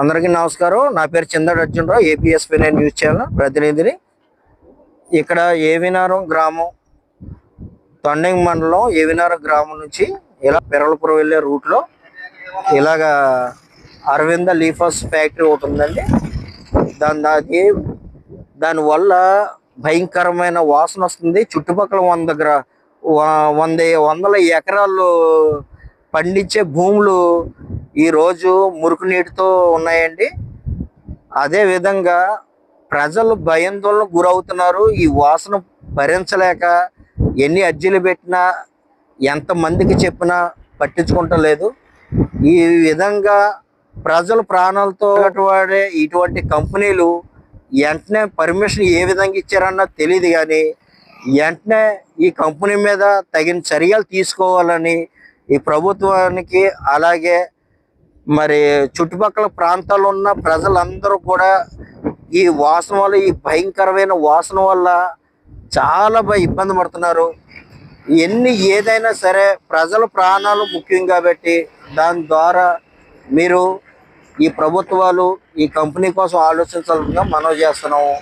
అందరికీ నమస్కారం. నా పేరు చందడ్ అర్జునరావు ఏపీఎస్పీ నేను న్యూస్ ఛానల్ ప్రతినిధిని. ఇక్కడ ఏవినారం గ్రామం తొండంగి మండలం ఏవినారం గ్రామం నుంచి ఇలా పెరలపురం వెళ్ళే రూట్లో ఇలాగా అరవింద లీఫర్స్ ఫ్యాక్టరీ ఒకటి ఉందండి. దాని దాని దానివల్ల భయంకరమైన వాసన వస్తుంది. చుట్టుపక్కల వంద గ్రా వంద వందల ఎకరాలు పండించే భూములు ఈరోజు మురుకు నీటితో ఉన్నాయండి. అదే విధంగా ప్రజలు భయాందోళనకు గురవుతున్నారు. ఈ వాసన భరించలేక ఎన్ని అర్జీలు పెట్టినా ఎంతమందికి చెప్పినా పట్టించుకుంటలేదు ఈ విధంగా ప్రజలు ప్రాణాలతో వాడే ఇటువంటి కంపెనీలు వెంటనే పర్మిషన్ ఏ విధంగా ఇచ్చారన్న తెలియదు కానీ వెంటనే ఈ కంపెనీ మీద తగిన చర్యలు తీసుకోవాలని ఈ ప్రభుత్వానికి అలాగే మరి చుట్టుపక్కల ప్రాంతాల్లో ఉన్న ప్రజలందరూ కూడా ఈ వాసన వల్ల ఈ భయంకరమైన వాసన వల్ల చాలా ఇబ్బంది పడుతున్నారు. ఎన్ని ఏదైనా సరే ప్రజల ప్రాణాలు ముఖ్యం కాబట్టి దాని ద్వారా మీరు ఈ ప్రభుత్వాలు ఈ కంపెనీ కోసం ఆలోచించాలని మనం చేస్తున్నాము.